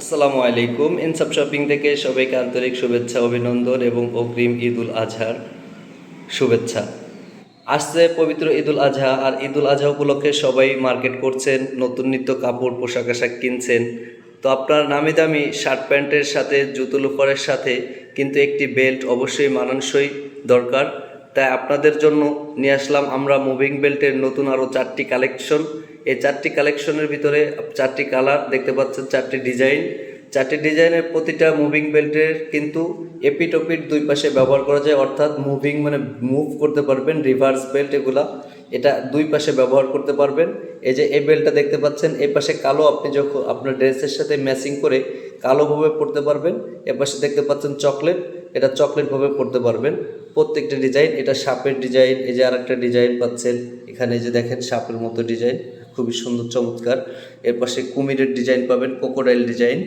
আসসালামু আলাইকুম। ইনসাপ শপিং থেকে সবাইকে আন্তরিক শুভেচ্ছা, অভিনন্দন এবং অগ্রিম ঈদ উল আজহার শুভেচ্ছা। আসছে পবিত্র ঈদ উল আজহা, আর ঈদ উল আজহা উপলক্ষে সবাই মার্কেট করছেন, নতুন নিত্য কাপড়, পোশাক আশাক কিনছেন। তো আপনার নামি দামি শার্ট প্যান্টের সাথে, জুতো লোফারের সাথে কিন্তু একটি বেল্ট অবশ্যই মানানসই দরকার। তাই আপনাদের জন্য নিয়ে আসলাম আমরা মুভিং বেল্টের নতুন আরও চারটি কালেকশন এই চারটি কালেকশনের ভিতরে চারটি কালার দেখতে পাচ্ছেন, চারটি ডিজাইন চারটি ডিজাইনের প্রতিটা মুভিং বেল্টের কিন্তু এপিট ওপিট দুই পাশে ব্যবহার করা যায়, অর্থাৎ মুভিং মানে মুভ করতে পারবেন রিভার্স বেল্ট এগুলা। এটা দুই পাশে ব্যবহার করতে পারবেন। এই যে এই বেল্টটা দেখতে পাচ্ছেন এই পাশে কালো আপনি যখন আপনার ড্রেসের সাথে ম্যাচিং করে কালোভাবে পরতে পারবেন। এ পাশে দেখতে পাচ্ছেন চকলেট এটা চকলেটভাবে পরতে পারবেন। প্রত্যেকটা ডিজাইন এটা সাপের ডিজাইন এই যে আরেকটা ডিজাইন পাচ্ছেন, এখানে যে দেখেন সাপের মতো ডিজাইন খুবই সুন্দর, চমৎকার। এর পাশে কুমিরের ডিজাইন পাবেন কোকোডাইল ডিজাইন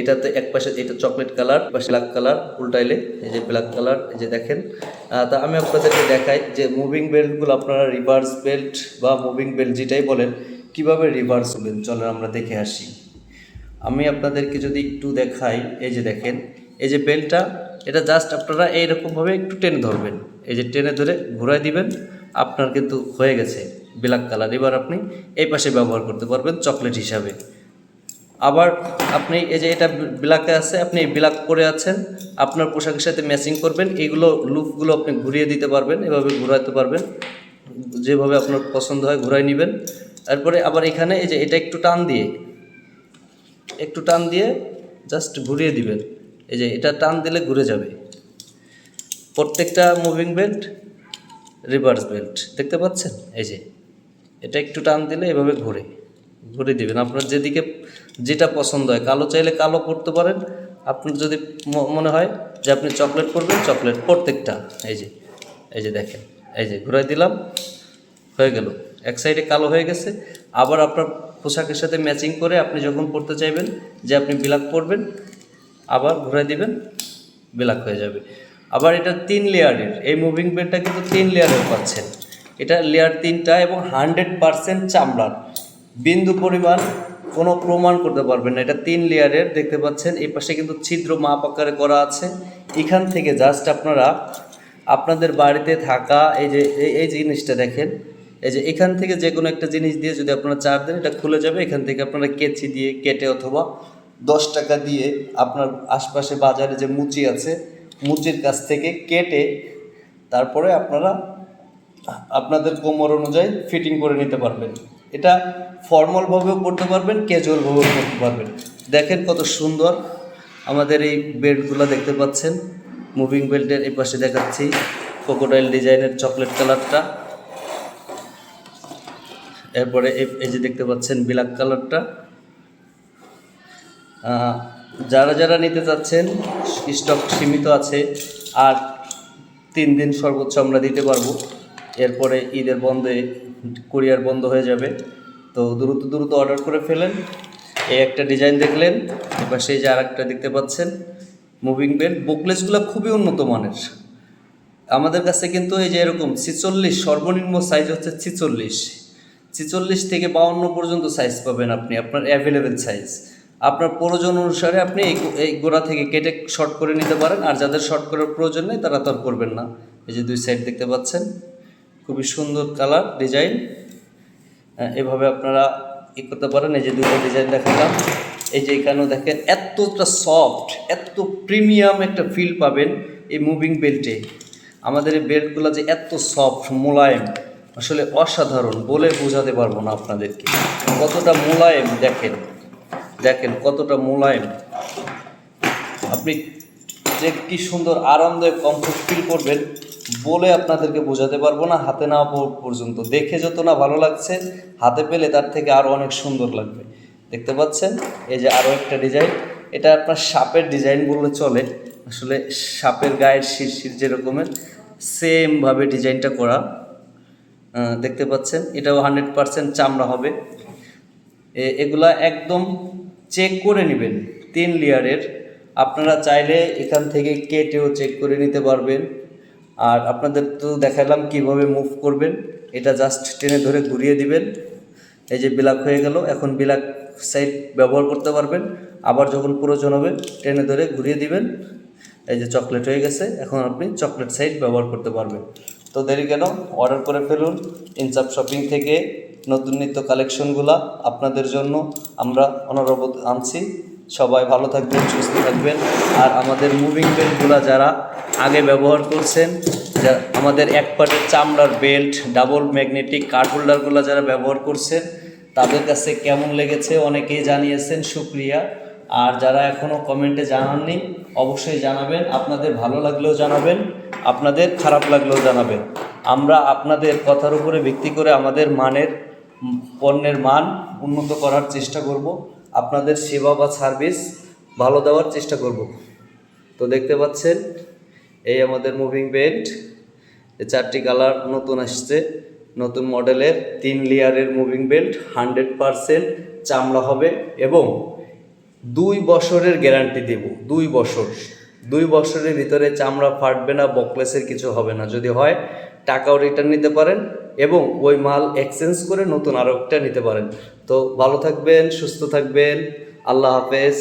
এটাতে এক পাশে এটা চকলেট কালার পাশে ব্ল্যাক কালার উল্টাইলে এই যে ব্ল্যাক কালার এই যে দেখেন। তা আমি আপনাদেরকে দেখাই যে মুভিং বেল্টগুলো আপনারা রিভার্স বেল্ট বা মুভিং বেল্ট যেটাই বলেন, কীভাবে রিভার্স হবেন চলেন আমরা দেখে আসি। আমি আপনাদেরকে যদি একটু দেখাই, এই যে দেখেন, এই যে বেল্টটা এটা জাস্ট আপনারা এইরকমভাবে একটু টেনে ধরবেন। এই যে টেনে ধরে ঘুরাই দিবেন, আপনার কিন্তু হয়ে গেছে ব্ল্যাক কালার এবার আপনি এই পাশে ব্যবহার করতে পারবেন চকলেট হিসাবে। আবার আপনি এই যে এটা ব্ল্যাকে আছে, আপনি ব্ল্যাক পরে আছেন, আপনার পোশাকের সাথে ম্যাচিং করবেন এইগুলো লুপগুলো আপনি ঘুরিয়ে দিতে পারবেন, এভাবে ঘুরাতে পারবেন। যেভাবে আপনার পছন্দ হয় ঘুরাই নেবেন। তারপরে আবার এখানে এই যে এটা একটু টান দিয়ে, একটু টান দিয়ে জাস্ট ঘুরিয়ে দিবেন। এই যে এটা টান দিলে ঘুরে যাবে। প্রত্যেকটা মুভিং বেল্ট রিভার্স বেল্ট দেখতে পাচ্ছেন? এই যে, এটা একটু টান দিলে এভাবে ঘুরে ঘুরে দিবেন। আপনার যেদিকে যেটা পছন্দ হয়, কালো চাইলে কালো পরতে পারেন। আপনার যদি মনে হয় যে আপনি চকলেট পরবেন চকলেট প্রত্যেকটা, এই যে এই যে দেখেন, এই যে ঘুরাই দিলাম, হয়ে গেল। এক সাইডে কালো হয়ে গেছে। আবার আপনার পোশাকের সাথে ম্যাচিং করে আপনি যখন পরতে চাইবেন, যে আপনি বিলাক পরবেন আবার ঘুরাই দিবেন ব্ল্যাক হয়ে যাবে। আবার এটা তিন লেয়ারের, এই মুভিং বেডটা কিন্তু তিন লেয়ারের পাচ্ছেন। এটা লেয়ার তিনটা এবং হান্ড্রেড পারসেন্ট চামড়ার। বিন্দু পরিমাণ কোনো প্রমাণ করতে পারবেন না। এটা তিন লেয়ারের, দেখতে পাচ্ছেন, এই পাশে কিন্তু ছিদ্র মাপ আকারে করা আছে। এখান থেকে জাস্ট আপনারা আপনাদের বাড়িতে থাকা, এই যে, এই এই জিনিসটা দেখেন। এই যে এখান থেকে যে কোনো একটা জিনিস দিয়ে যদি আপনারা চার দেন এটা খুলে যাবে, এখান থেকে আপনারা কেচি দিয়ে কেটে অথবা দশ টাকা দিয়ে আপনার আশপাশে বাজারে যে মুচি আছে, মুচির কাছ থেকে কেটে তারপরে আপনারা আপনাদের কোমর অনুযায়ী ফিটিং করে নিতে পারবেন। এটা ফর্মালভাবেও করতে পারবেন ক্যাজুয়ালভাবেও করতে পারবেন। দেখেন কত সুন্দর আমাদের এই বেল্টগুলো দেখতে পাচ্ছেন। মুভিং বেল্টের এই পাশে দেখাচ্ছি ক্রোকোডাইল ডিজাইনের চকলেট কালারটা এরপরে এই- যে দেখতে পাচ্ছেন ব্ল্যাক কালারটা যারা যারা নিতে চাচ্ছেন স্টক সীমিত আছে, আর তিন দিন সর্বোচ্চ আমরা দিতে পারব। এরপরে ঈদের বন্ধে, কুরিয়ার বন্ধ হয়ে যাবে। তো দ্রুত দ্রুত অর্ডার করে ফেলেন। এই একটা ডিজাইন দেখলেন, এবার সেই যে আর একটা দেখতে পাচ্ছেন মুভিং বেল্ট বুকলেসগুলো খুবই উন্নত মানের। আমাদের কাছে কিন্তু এই যে এরকম ছিচল্লিশ, সর্বনিম্ন সাইজ হচ্ছে ছিচল্লিশ। ছিচল্লিশ থেকে বাউন্ন পর্যন্ত সাইজ পাবেন আপনি, আপনার অ্যাভেলেবেল সাইজ আপনার প্রয়োজন অনুসারে আপনি এই গোড়া থেকে কেটে শর্ট করে নিতে পারেন। আর যাদের শর্ট করার প্রয়োজন নেই, তারা তো আর করবেন না। এই যে দুই সাইড দেখতে পাচ্ছেন, খুবই সুন্দর কালার ডিজাইন এভাবে আপনারা ই করতে পারেন। এই যে দুটো ডিজাইন দেখালাম। এই যে এখানেও দেখেন, এতটা সফট এত প্রিমিয়াম একটা ফিল পাবেন এই মুভিং বেল্টে আমাদের এই বেল্টগুলো যে এত সফট মোলায়েম, আসলে অসাধারণ বলে বোঝাতে পারব না আপনাদেরকে। কতটা মোলায়েম দেখেন। দেখেন কতটা মোলায়েম। আপনি যে কি সুন্দর আরামদায়ক কমফোর্ট ফিল করবেন, বলে আপনাদেরকে বোঝাতে পারব না, হাতে না পর্যন্ত। দেখে যত না ভালো লাগছে, হাতে পেলে তার থেকে আরও অনেক সুন্দর লাগবে। দেখতে পাচ্ছেন? এই যে আরও একটা ডিজাইন এটা আপনার সাপের ডিজাইন বললে চলে। আসলে সাপের গায়ের শিরশির যেরকমের সেমভাবে ডিজাইনটা করা। দেখতে পাচ্ছেন? এটাও হান্ড্রেড পারসেন্ট চামড়া হবে। এগুলা একদম চেক করে নেবেন। তিন লেয়ারের আপনারা চাইলে এখান থেকে কেটেও চেক করে নিতে পারবেন। আর আপনাদের তো দেখালাম কীভাবে মুভ করবেন। এটা জাস্ট টেনে ধরে ঘুরিয়ে দিবেন। এই যে ব্ল্যাক হয়ে গেল। এখন ব্ল্যাক সাইড ব্যবহার করতে পারবেন। আবার যখন প্রয়োজন হবে, টেনে ধরে ঘুরিয়ে দিবেন। এই যে চকলেট হয়ে গেছে। এখন আপনি চকলেট সাইড ব্যবহার করতে পারবেন। তো দেরি কেন? অর্ডার করে ফেলুন। ইনসাপ শপিং থেকে নতুন নিত্য কালেকশনগুলা আপনাদের জন্য আমরা অনবরত আনছি। সবাই ভালো থাকবেন, সুস্থ থাকবেন। আর আমাদের মুভিং বেল্টগুলো যারা আগে ব্যবহার করছেন, যা আমাদের এক পাটের চামড়ার বেল্ট ডাবল ম্যাগনেটিক কার্ড হোল্ডারগুলো যারা ব্যবহার করছেন, তাদের কাছে কেমন লেগেছে অনেকেই জানিয়েছেন সুক্রিয়া আর যারা এখনও কমেন্টে জানাননি, অবশ্যই জানাবেন। আপনাদের ভালো লাগলেও জানাবেন, আপনাদের খারাপ লাগলেও জানাবেন। আমরা আপনাদের কথার উপরে ভিত্তি করে আমাদের মানের পণ্যের মান উন্নত করার চেষ্টা করব। আপনাদের সেবা বা সার্ভিস ভালো দেওয়ার চেষ্টা করব। তো দেখতে পাচ্ছেন, এই আমাদের মুভিং বেল্ট চারটি কালার নতুন আসছে। নতুন মডেলের তিন লেয়ারের মুভিং বেল্ট হান্ড্রেড পারসেন্ট চামড়া হবে এবং দুই বছরের গ্যারান্টি দেব, দুই বছর। দুই বছরের ভিতরে চামড়া ফাটবে না বকলেসের কিছু হবে না। যদি হয় টাকাও রিটার্ন নিতে পারেন এবং ওই মাল এক্সচেঞ্জ করে নতুন আরও একটা নিতে পারেন। তো ভালো থাকবেন, সুস্থ থাকবেন, আল্লাহ হাফেজ।